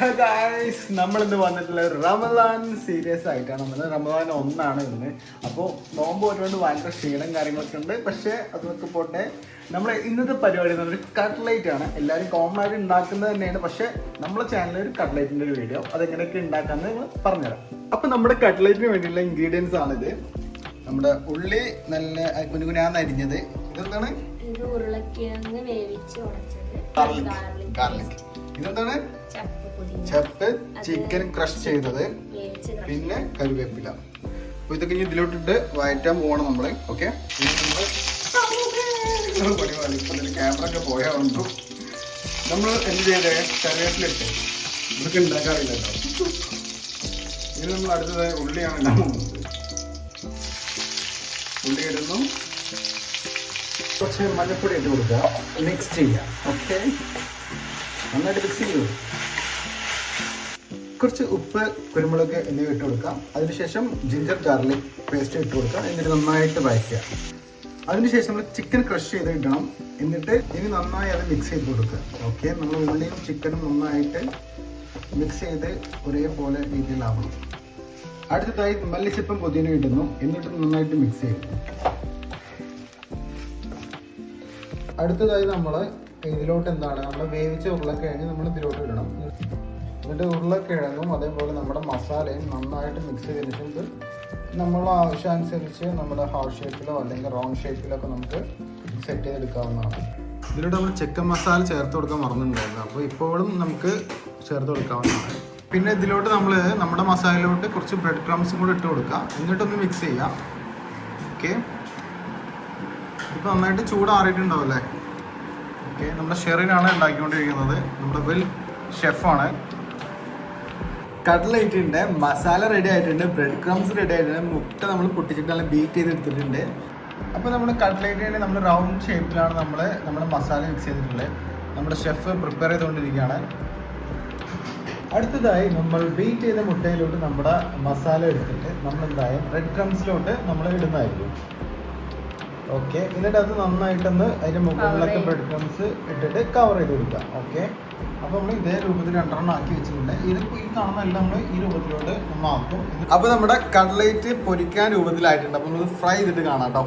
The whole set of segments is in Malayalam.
ഗായ്സ് നമ്മളിന്ന് വന്നിട്ടുള്ള റമദാൻ സീരിയസ് ആയിട്ടാണ്. നമ്മൾ റമദാൻ ഒന്നാണ് ഇന്ന്. അപ്പോൾ നോമ്പ് ഒരുപാട് ഭയങ്കര ക്ഷീണം കാര്യങ്ങളൊക്കെ ഉണ്ട്. പക്ഷേ അതൊക്കെ പോട്ടെ. നമ്മൾ ഇന്നത്തെ പരിപാടി എന്ന് പറഞ്ഞാൽ കട്ട്ലൈറ്റ് ആണ്. എല്ലാവരും കോമൺ ആയിട്ട് ഉണ്ടാക്കുന്നത് തന്നെയാണ്. പക്ഷേ നമ്മുടെ ചാനലിൽ ഒരു കട്ട്ലൈറ്റിന്റെ ഒരു വീഡിയോ അതെങ്ങനെയൊക്കെ ഉണ്ടാക്കാമെന്ന് നമ്മൾ പറഞ്ഞുതരാം. അപ്പോൾ നമ്മുടെ കട്ട്ലൈറ്റിന് വേണ്ടിയുള്ള ഇൻഗ്രീഡിയൻസ് ആണിത്. നമ്മുടെ ഉള്ളി നല്ല കുനുകുനാന്ന് അരിഞ്ഞത് ഇതെന്താണ്? ഇത് ഉരുളക്കിഴങ്ങ് വേവിച്ച് ഗാർലിക് ഗാർലിക് ഇതെന്താണ്? ചപ്പ്. ചപ്പ് ചിക്കൻ ക്രഷ് ചെയ്തത്. പിന്നെ കരുവേപ്പില അപ്പൊ ഇതൊക്കെ ഇനി ഇതിലോട്ടിട്ട് വയറ്റാൻ പോകണം നമ്മൾ ഓക്കെ ക്യാമറ ഒക്കെ പോയാ ഉണ്ടോ? നമ്മൾ എന്ത് ചെയ്തേ? കറിവേപ്പില ഇട്ട് ഇതൊക്കെ ഉണ്ടാക്കാറില്ല ഇനി നമ്മൾ അടുത്തത് ഉള്ളിയാണ് ഇടാൻ പോകുന്നത് ഉള്ളി ഇടുന്നു. കുറച്ച് മഞ്ഞപ്പൊടി ഇട്ട് കൊടുക്കുക. മിക്സ് ചെയ്യാം ഓക്കെ നന്നായിട്ട് മിക്സ് ചെയ്തു കുറച്ച് ഉപ്പ് കുരുമുളക് എന്നിവ ഇട്ട് കൊടുക്കാം. അതിനുശേഷം ജിഞ്ചർ ഗാർലിക് പേസ്റ്റ് ഇട്ട് കൊടുക്കാം. എന്നിട്ട് നന്നായിട്ട് വഴറ്റുക. അതിനുശേഷം നമ്മൾ ചിക്കൻ ക്രഷ് ചെയ്ത് ഇടണം. എന്നിട്ട് ഇനി നന്നായി അത് മിക്സ് ചെയ്ത് കൊടുക്കുക. ഓക്കെ നമ്മൾ ഉള്ളിയും ചിക്കനും നന്നായിട്ട് മിക്സ് ചെയ്ത് ഒരേപോലെ രീതിയിലാവണം. അടുത്തതായി മല്ലിച്ചപ്പും പുതിന ഇടുന്നു. എന്നിട്ട് നന്നായിട്ട് മിക്സ് ചെയ്യും അടുത്തതായി നമ്മൾ ഇതിലോട്ട് എന്താണ്? നമ്മൾ വേവിച്ച ഉരുളക്കിഴങ്ങ് നമ്മൾ ഇതിലോട്ട് ഇടണം. എന്നിട്ട് ഉരുളക്കിഴങ്ങും അതേപോലെ നമ്മുടെ മസാലയും നന്നായിട്ട് മിക്സ് ചെയ്തതിന് ശേഷം നമ്മൾ ആവശ്യമനുസരിച്ച് നമ്മുടെ ഹാർഡ് ഷേപ്പിലോ അല്ലെങ്കിൽ റൗണ്ട് ഷേപ്പിലോ ഒക്കെ നമുക്ക് സെറ്റ് ചെയ്തെടുക്കാവുന്നതാണ്. ഇതിലൂടെ നമ്മൾ ചിക്കൻ മസാല ചേർത്ത് കൊടുക്കാൻ മറന്നിട്ടുണ്ടായിരുന്നു അപ്പോൾ ഇപ്പോഴും നമുക്ക് ചേർത്ത് കൊടുക്കാവുന്നതാണ്. പിന്നെ ഇതിലോട്ട് നമ്മൾ നമ്മുടെ മസാലയിലോട്ട് കുറച്ച് ബ്രെഡ് ക്രംസും കൂടെ ഇട്ട് കൊടുക്കാം എന്നിട്ടൊന്ന് മിക്സ് ചെയ്യാം ഓക്കെ ഇപ്പം നന്നായിട്ട് ചൂടാറിയിട്ടുണ്ടാവും അല്ലേ ഓക്കെ നമ്മുടെ ഷെറിനാണ് ഉണ്ടാക്കിക്കൊണ്ടിരിക്കുന്നത്. നമ്മുടെ വെൽ ഷെഫാണ് കട്ട്ലൈറ്റിന്റെ മസാല റെഡി ആയിട്ടുണ്ട് ബ്രെഡ് ക്രംസ് റെഡി ആയിട്ടുണ്ട് മുട്ട നമ്മൾ പൊട്ടിച്ചിട്ട് നല്ല ബീറ്റ് ചെയ്ത് എടുത്തിട്ടുണ്ട്. നമ്മൾ നമ്മുടെ കട്ട്ലൈറ്റിന്റെ നമ്മൾ റൗണ്ട് ഷേപ്പിലാണ് നമ്മൾ നമ്മുടെ മസാല മിക്സ് ചെയ്തിട്ടുള്ളത്. നമ്മുടെ ഷെഫ് പ്രിപ്പയർ ചെയ്തുകൊണ്ടിരിക്കുകയാണ്. അടുത്തതായി നമ്മൾ ബീറ്റ് ചെയ്ത മുട്ടയിലോട്ട് നമ്മുടെ മസാല എടുത്തിട്ട് നമ്മൾ എന്തായാലും റെഡ് ക്രംസിലോട്ട് നമ്മൾ ഇടുന്നതായിരിക്കും. ഓക്കെ എന്നിട്ട് അത് നന്നായിട്ടൊന്ന് അതിന്റെ മുകളിലൊക്കെ ബ്രെഡ് ക്രംസ് ഇട്ടിട്ട് കവർ ചെയ്ത് കൊടുക്കാം ഓക്കെ അപ്പോൾ നമ്മൾ ഇതേ രൂപത്തിൽ രണ്ടെണ്ണം ആക്കി വെച്ചിട്ടുണ്ട്. ഇത് ഈ കാണുന്ന എല്ലാം നമ്മൾ ഈ രൂപത്തിലോട്ട് നമ്മൾ ആക്കും. അപ്പോൾ നമ്മുടെ കട്ട്ലേറ്റ് പൊരിക്കാൻ രൂപത്തിലായിട്ടുണ്ട്. അപ്പോൾ നമ്മൾ ഫ്രൈ ചെയ്തിട്ട് കാണാം കേട്ടോ.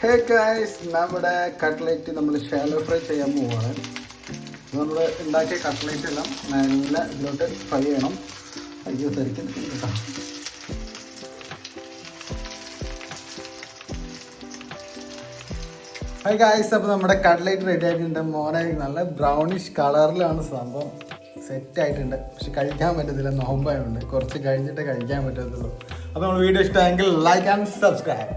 ഹേ ഗൈസ് നമ്മുടെ കട്ട്ലേറ്റ് നമ്മൾ ഷാലോ ഫ്രൈ ചെയ്യാൻ പോവാണ്. നമ്മൾ ഉണ്ടാക്കിയ കട്ട്ലേറ്റ് എല്ലാം നല്ല ഇതിലോട്ട് ഫ്രൈ ചെയ്യണം. അയ്യോ തെറിക്കുന്നു കേട്ടോ. ഹായ് ഗായ്സ് അപ്പോൾ നമ്മുടെ കട്ട്ലേറ്റ് റെഡി ആയിട്ടുണ്ട്. മോനെ നല്ല ബ്രൗണിഷ് കളറിലാണ് സംഭവം. സെറ്റ് ആയിട്ടുണ്ട്. പക്ഷെ കഴിക്കാൻ പറ്റത്തില്ല നോമ്പായതുകൊണ്ട് കുറച്ച് കഴിഞ്ഞിട്ട് കഴിക്കാൻ പറ്റത്തുള്ളൂ. അപ്പോൾ നമ്മൾ വീഡിയോ ഇഷ്ടമായെങ്കിൽ ലൈക്ക് ആൻഡ് സബ്സ്ക്രൈബ്